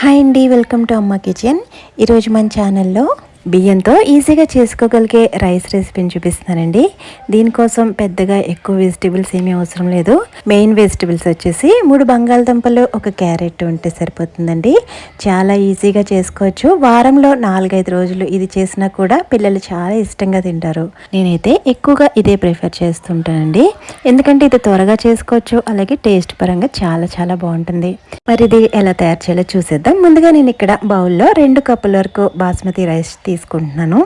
Hi అండి welcome to అమ్మ kitchen. ఈరోజు మన ఛానల్లో బియ్యంతో ఈజీగా చేసుకోగలిగే రైస్ రెసిపీని చూపిస్తున్నానండి. దీనికోసం పెద్దగా ఎక్కువ వెజిటేబుల్స్ ఏమీ అవసరం లేదు. మెయిన్ వెజిటేబుల్స్ వచ్చేసి మూడు బంగాళదుంపలు ఒక క్యారెట్ ఉంటే సరిపోతుందండి. చాలా ఈజీగా చేసుకోవచ్చు. వారంలో నాలుగైదు రోజులు ఇది చేసినా కూడా పిల్లలు చాలా ఇష్టంగా తింటారు. నేనైతే ఎక్కువగా ఇదే ప్రిఫర్ చేస్తుంటానండి. ఎందుకంటే ఇది త్వరగా చేసుకోవచ్చు. అలాగే టేస్ట్ పరంగా చాలా చాలా బాగుంటుంది. మరి ఇది ఎలా తయారు చేయాలో చూసేద్దాం. ముందుగా నేను ఇక్కడ బౌల్లో రెండు కప్పుల వరకు బాస్మతి రైస్ తీసుకుంటున్నాను.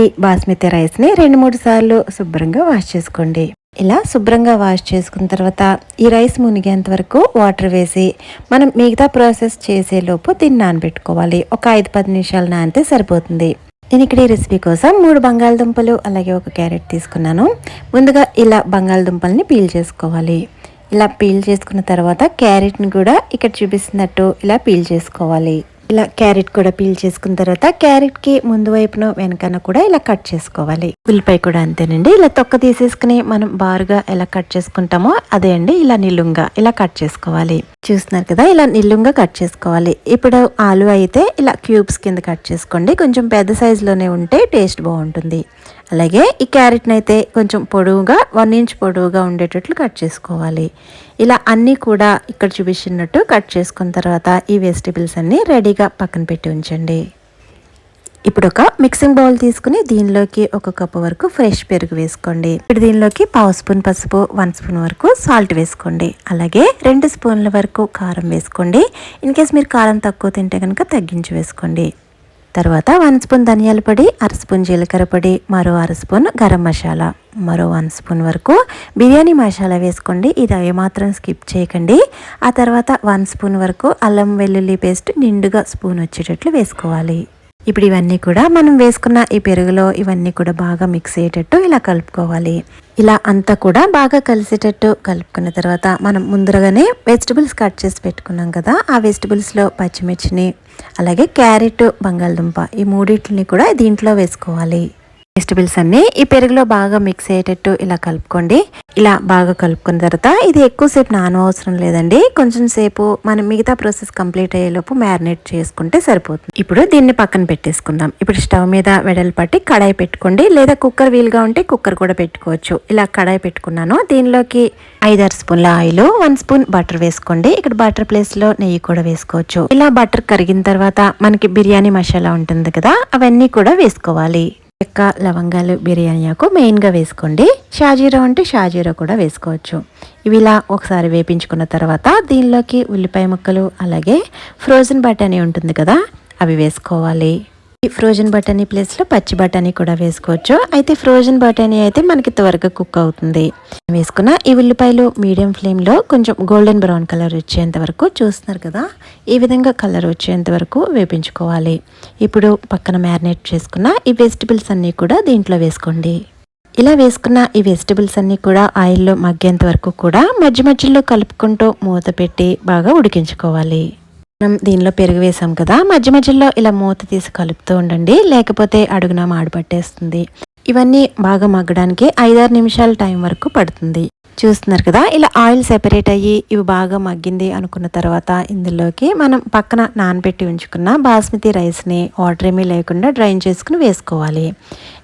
ఈ బాస్మతి రైస్ని రెండు మూడు సార్లు శుభ్రంగా వాష్ చేసుకోండి. ఇలా శుభ్రంగా వాష్ చేసుకున్న తర్వాత ఈ రైస్ మునిగేంత వరకు వాటర్ వేసి మనం మిగతా ప్రాసెస్ చేసేలోపు దీన్ని నానబెట్టుకోవాలి. ఒక ఐదు పది నిమిషాలు నానితే సరిపోతుంది. నేను ఇక్కడ ఈ రెసిపీ కోసం మూడు బంగాళదుంపలు అలాగే ఒక క్యారెట్ తీసుకున్నాను. ముందుగా ఇలా బంగాళదుంపల్ని పీల్ చేసుకోవాలి. ఇలా పీల్ చేసుకున్న తర్వాత క్యారెట్ని కూడా ఇక్కడ చూపిస్తున్నట్టు ఇలా పీల్ చేసుకోవాలి. ఇలా క్యారెట్ కూడా పీల్ చేసుకున్న తర్వాత క్యారెట్కి ముందు వైపున వెనకన కూడా ఇలా కట్ చేసుకోవాలి. ఉల్లిపాయ కూడా అంతేనండి. ఇలా తొక్క తీసేసుకుని మనం బారుగా ఎలా కట్ చేసుకుంటామో అదే అండి. ఇలా నిలుంగా ఇలా కట్ చేసుకోవాలి. చూస్తున్నారు కదా ఇలా నిల్లుంగా కట్ చేసుకోవాలి. ఇప్పుడు ఆలు అయితే ఇలా క్యూబ్స్ కింద కట్ చేసుకోండి. కొంచెం పెద్ద సైజులోనే ఉంటే టేస్ట్ బాగుంటుంది. అలాగే ఈ క్యారెట్ని అయితే కొంచెం పొడవుగా వన్ ఇంచ్ పొడవుగా ఉండేటట్లు కట్ చేసుకోవాలి. ఇలా అన్నీ కూడా ఇక్కడ చూపించినట్టు కట్ చేసుకున్న తర్వాత ఈ వెజిటేబుల్స్ అన్నీ రెడీగా పక్కన పెట్టి ఉంచండి. ఇప్పుడు ఒక మిక్సింగ్ బౌల్ తీసుకుని దీనిలోకి ఒక కప్పు వరకు ఫ్రెష్ పెరుగు వేసుకోండి. ఇప్పుడు దీనిలోకి పావు స్పూన్ పసుపు వన్ స్పూన్ వరకు సాల్ట్ వేసుకోండి. అలాగే రెండు స్పూన్ల వరకు కారం వేసుకోండి. ఇన్ కేస్ మీరు కారం తక్కువ తింటే కనుక తగ్గించి వేసుకోండి. తర్వాత వన్ స్పూన్ ధనియాల పొడి అర స్పూన్ జీలకర్ర పొడి మరో అర స్పూన్ గరం మసాలా. మరో వన్ స్పూన్ వరకు బిర్యానీ మసాలా వేసుకోండి. ఇది ఏమాత్రం స్కిప్ చేయకండి. ఆ తర్వాత వన్ స్పూన్ వరకు అల్లం వెల్లుల్లి పేస్ట్ నిండుగా స్పూన్ వచ్చేటట్లు వేసుకోవాలి. ఇప్పుడు ఇవన్నీ కూడా మనం వేసుకున్న ఈ పెరుగులో ఇవన్నీ కూడా బాగా మిక్స్ అయ్యేటట్టు ఇలా కలుపుకోవాలి. ఇలా అంతా కూడా బాగా కలిసేటట్టు కలుపుకున్న తర్వాత మనం ముందరగానే వెజిటబుల్స్ కట్ చేసి పెట్టుకున్నాం కదా ఆ వెజిటబుల్స్లో పచ్చిమిర్చిని అలాగే క్యారెట్ బంగాళదుంప ఈ మూడింటిని కూడా దీంట్లో వేసుకోవాలి. వెజిటబుల్స్ అన్ని ఈ పెరుగులో బాగా మిక్స్ అయ్యేటట్టు ఇలా కలుపుకోండి. ఇలా బాగా కలుపుకున్న తర్వాత ఇది ఎక్కువసేపు నాన అవసరం లేదండి. కొంచెం సేపు మనం మిగతా ప్రాసెస్ కంప్లీట్ అయ్యేలోపు మ్యారినేట్ చేసుకుంటే సరిపోతుంది. ఇప్పుడు దీన్ని పక్కన పెట్టేసుకుందాం. ఇప్పుడు స్టవ్ మీద వెడలు పట్టి కడాయి పెట్టుకోండి. లేదా కుక్కర్ వీలుగా ఉంటే కుక్కర్ కూడా పెట్టుకోవచ్చు. ఇలా కడాయి పెట్టుకున్నాను. దీనిలోకి ఐదారు స్పూన్ల ఆయిల్ వన్ స్పూన్ బటర్ వేసుకోండి. ఇక్కడ బటర్ ప్లేస్లో నెయ్యి కూడా వేసుకోవచ్చు. ఇలా బటర్ కరిగిన తర్వాత మనకి బిర్యానీ మసాలా ఉంటుంది కదా అవన్నీ కూడా వేసుకోవాలి. చెక్క లవంగాలు బిర్యానీ ఆకు మెయిన్గా వేసుకోండి. షాజీరా అంటే షాజీరా కూడా వేసుకోవచ్చు. ఇవి ఇలా ఒకసారి వేపించుకున్న తర్వాత దీనిలోకి ఉల్లిపాయ ముక్కలు అలాగే ఫ్రోజన్ బటానీ ఉంటుంది కదా అవి వేసుకోవాలి. ఫ్రోజన్ బటానీ ప్లేస్లో పచ్చి బటానీ కూడా వేసుకోవచ్చు. అయితే ఫ్రోజన్ బటానీ అయితే మనకి త్వరగా కుక్ అవుతుంది. వేసుకున్న ఈ ఉల్లిపాయలు మీడియం ఫ్లేమ్లో కొంచెం గోల్డెన్ బ్రౌన్ కలర్ వచ్చేంత వరకు చూస్తున్నారు కదా ఈ విధంగా కలర్ వచ్చేంత వరకు వేపించుకోవాలి. ఇప్పుడు పక్కన మ్యారినేట్ చేసుకున్న ఈ వెజిటబుల్స్ అన్నీ కూడా దీంట్లో వేసుకోండి. ఇలా వేసుకున్న ఈ వెజిటబుల్స్ అన్నీ కూడా ఆయిల్లో మగ్గేంత వరకు కూడా మధ్య మధ్యలో కలుపుకుంటూ మూత పెట్టి బాగా ఉడికించుకోవాలి. మనం దీనిలో పెరుగు వేసాం కదా మధ్య మధ్యలో ఇలా మూత తీసి కలుపుతూ ఉండండి. లేకపోతే అడుగున మాడిపట్టేస్తుంది ఇవన్నీ బాగా మగ్గడానికి ఐదారు నిమిషాల టైం వరకు పడుతుంది. చూస్తున్నారు కదా. ఇలా ఆయిల్ సెపరేట్ అయ్యి ఇవి బాగా మగ్గింది అనుకున్న తర్వాత ఇందులోకి మనం పక్కన నానబెట్టి ఉంచుకున్న బాస్మతి రైస్ని వాటర్ ఏమీ లేకుండా డ్రైన్ చేసుకుని వేసుకోవాలి.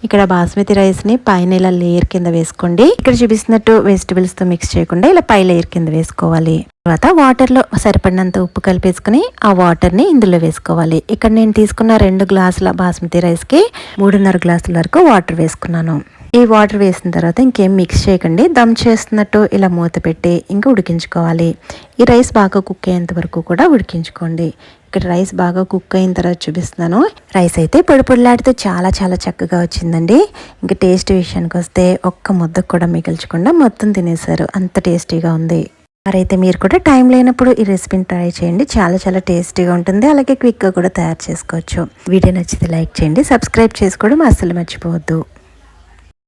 ఇక్కడ బాస్మతి రైస్ని పైన ఇలా లేయర్ కింద వేసుకోండి. ఇక్కడ చూపిస్తున్నట్టు వెజిటబుల్స్తో మిక్స్ చేయకుండా ఇలా పై లేయర్ కింద వేసుకోవాలి. తర్వాత వాటర్లో సరిపడినంత ఉప్పు కలిపేసుకుని ఆ వాటర్ని ఇందులో వేసుకోవాలి. ఇక్కడ నేను తీసుకున్న రెండు గ్లాసుల బాస్మతి రైస్కి మూడున్నర గ్లాసుల వరకు వాటర్ వేసుకున్నాను. ఈ వాటర్ వేసిన తర్వాత ఇంకేం మిక్స్ చేయకండి. దమ్ చేస్తున్నట్టు ఇలా మూత పెట్టి ఇంకా ఉడికించుకోవాలి. ఈ రైస్ బాగా కుక్ అయ్యేంత వరకు కూడా ఉడికించుకోండి. ఇక్కడ రైస్ బాగా కుక్ అయిన తర్వాత చూపిస్తున్నాను. రైస్ అయితే పొడి పొడిలాడితే చాలా చాలా చక్కగా వచ్చిందండి. ఇంకా టేస్ట్ విషయానికి వస్తే ఒక్క ముద్దకు కూడా మిగిల్చకుండా మొత్తం తినేశారు. అంత టేస్టీగా ఉంది. మరైతే మీరు కూడా టైం లేనప్పుడు ఈ రెసిపీని ట్రై చేయండి. చాలా చాలా టేస్టీగా ఉంటుంది. అలాగే క్విక్గా కూడా తయారు చేసుకోవచ్చు. వీడియో నచ్చితే లైక్ చేయండి. సబ్స్క్రైబ్ చేసుకోవడం అస్సలు మర్చిపోవద్దు.